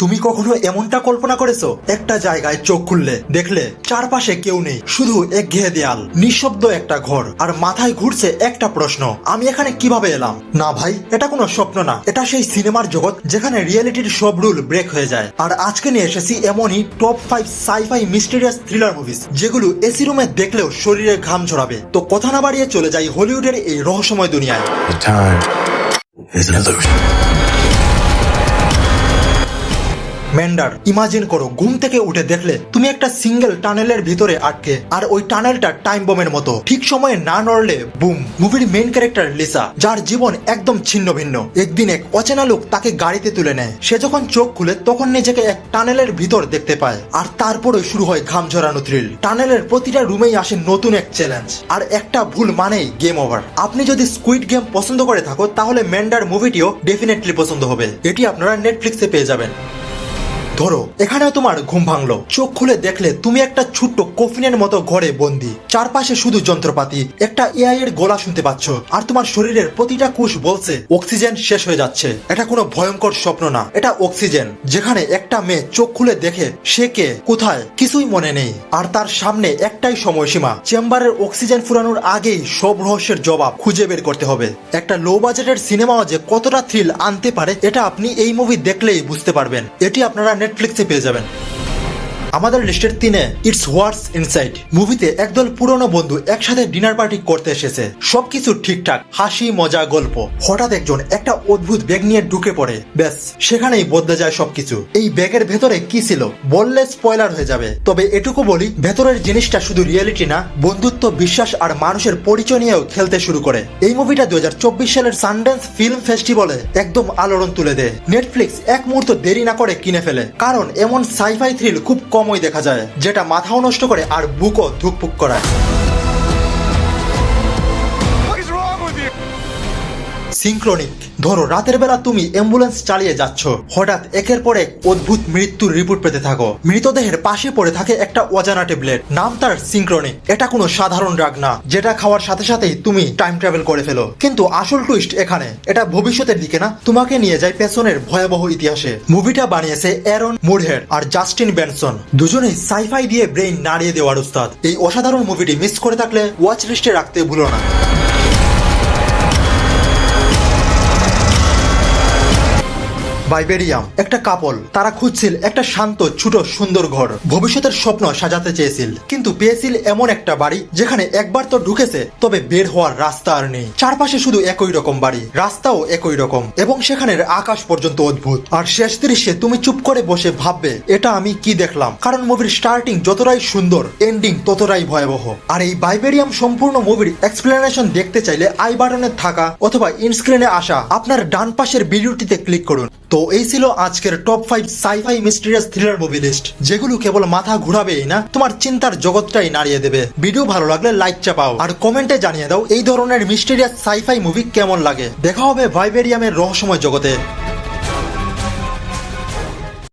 তুমি কখনো এমনটা কল্পনা করেছ? একটা জায়গায় চোখ খুললে, দেখলে চারপাশে কেউ নেই, শুধু একঘেয়ে দেয়াল নিঃশব্দ একটা ঘর, আর মাথায় ঘুরছে একটা প্রশ্ন, আমি এখানে কীভাবে এলাম? না ভাই, এটা কোনো স্বপ্ন না, এটা সেই সিনেমার জগৎ যেখানে রিয়েলিটির সব রুল ব্রেক হয়ে যায়। আর আজকে নিয়ে এসেছি এমনই top five sci fi mysterious thriller movies যেগুলো এসি রুমে দেখলেও শরীরে ঘাম ঝরাবে তো কথা না বাড়িয়ে চলে যাই হলিউডের এই রহস্যময় দুনিয়ায়। মেন্ডার ইমাজিন করো, ঘুম থেকে উঠে দেখলে তুমি একটা সিঙ্গেল টানেলের ভিতরে আটকে, আর ওই টানেলটা টাইম বোমের মতো। ঠিক সময়ে না নড়লে বুম মুভির মেইন ক্যারেক্টার লিসা, যার জীবন একদম ছিন্ন ভিন্ন। একদিন এক অচেনা লোক তাকে গাড়িতে তুলে নেয়। সে যখন চোখ খুলে, তখন নিজেকে এক টানেলের ভিতর দেখতে পায়। আর তারপরে শুরু হয় ঘাম ঝরানো থ্রিল টানেলের প্রতিটা রুমেই আসে নতুন এক চ্যালেঞ্জ আর একটা ভুল মানেই গেম ওভার আপনি যদি স্কুইড গেম পছন্দ করে থাকো, তাহলে মেন্ডার মুভিটিও ডেফিনেটলি পছন্দ হবে। এটি আপনারা নেটফ্লিক্সে পেয়ে যাবেন। ধরো, এখানেও তোমার ঘুম ভাঙলো। চোখ খুলে দেখলে তুমি একটা ছোট্ট কফিনের মতো ঘরে বন্দি। চারপাশে শুধু যন্ত্রপাতি। একটা এআই এর গলা শুনতে পাচ্ছ। আর তোমার শরীরের প্রতিটা কোষ বলছে, অক্সিজেন শেষ হয়ে যাচ্ছে। এটা কোনো ভয়ঙ্কর স্বপ্ন না। এটা অক্সিজেন। যেখানে একটা মেয়ে চোখ খুলে দেখে সে কে, কোথায়, কিছুই মনে নেই। আর তার সামনে একটাই সময়সীমা। চেম্বারের অক্সিজেন ফুরানোর আগেই সব রহস্যের জবাব খুঁজে বের করতে হবে। একটা লো বাজেটের সিনেমাও যে কতটা থ্রিল আনতে পারে, এটা আপনি এই মুভি দেখলেই বুঝতে পারবেন। এটি আপনারা নেটফ্লিক্সে পেয়ে যাবেন। আমাদের লিস্টের তিনে ইটস হোয়াটস ইনসাইড মুভিতে একদল পুরনো বন্ধু একসাথে ডিনার পার্টি করতে এসেছে। সবকিছু ঠিকঠাক, হাসি, মজা, গল্প। হঠাৎ একজন একটা অদ্ভুত ব্যাগ নিয়ে ঢুকে পড়ে। ব্যাস, সেখানেই বদলে যায় সবকিছু। এই ব্যাগের ভেতরে কি ছিল বললে স্পয়লার হয়ে যাবে। তবে এটুকু বলি, ভেতরের জিনিসটা শুধু রিয়েলিটি না, বন্ধুত্ব, বিশ্বাস আর মানুষের পরিচয় নিয়েও খেলতে শুরু করে। এই মুভিটা দু হাজার চব্বিশ সালের সানডেন্স ফিল্ম ফেস্টিভ্যালে একদম আলোড়ন তুলে দেয়। নেটফ্লিক্স এক মুহূর্ত দেরি না করে কিনে ফেলে, কারণ এমন সাইফাই থ্রিল খুব কমই দেখা যায় যেটা মাথাও নষ্ট করে আর বুকও ধুকপুক করায়। সিনক্রনিক ধরো, রাতের বেলা তুমি অ্যাম্বুলেন্স চালিয়ে যাচ্ছ। হঠাৎ একের পর এক অদ্ভুত মৃত্যুর রিপোর্ট পেতে থাকো। মৃতদেহের পাশে পড়ে থাকে একটা অজানা ট্যাবলেট। নাম তার সিনক্রনিক এটা কোনো সাধারণ ড্রাগ না, যেটা খাওয়ার সাথে সাথেই তুমি টাইম ট্রাভেল করে ফেলো। কিন্তু আসল টুইস্ট এখানে, এটা ভবিষ্যতের দিকে না, তোমাকে নিয়ে যায় পেছনের ভয়াবহ ইতিহাসে। মুভিটা বানিয়েছে অ্যারন মুরহেড আর জাস্টিন বেনসন। দুজনেই সাইফাই দিয়ে ব্রেইন নাড়িয়ে দেওয়ার উস্তাদ এই অসাধারণ মুভিটি মিস করে থাকলে ওয়াচ লিস্টে রাখতে ভুলো না। বাইবেরিয়াম একটা কাপল, তারা খুঁজছিল একটা শান্ত, ছোট, সুন্দর ঘর। ভবিষ্যতের স্বপ্ন সাজাতে চেয়েছিল, কিন্তু পেয়েছিল এমন একটা বাড়ি, যেখানে একবার তো ঢুকেছে, তবে বের হওয়ার রাস্তা আর নেই। চারপাশে শুধু একই রকম বাড়ি, রাস্তাও একই রকম, এবং সেখানের আকাশ পর্যন্ত অদ্ভুত। আর শেষ দৃশ্যে তুমি চুপ করে বসে ভাববে, এটা আমি কি দেখলাম? কারণ মুভির স্টার্টিং যতটাই সুন্দর এন্ডিং ততটাই ভয়াবহ। আর এই বাইবেরিয়াম সম্পূর্ণ মুভির এক্সপ্লেনেশন দেখতে চাইলে আই বাটনে থাকা অথবা ইনস্ক্রিনে আসা আপনার ডান পাশের ভিডিওটিতে ক্লিক করুন। তো এই ছিল আজকের top five sci fi mysterious thriller movie list যেগুলো কেবল মাথা ঘুরাবেই না, তোমার চিন্তার জগৎটাই নাড়িয়ে দেবে। ভিডিও ভালো লাগলে লাইক চাপাও আর কমেন্টে জানিয়ে দাও এই ধরনের মিস্টিরিয়াস সাইফাই মুভি কেমন লাগে। দেখা হবে ভাইবেরিয়ামের রহস্যময় জগতে।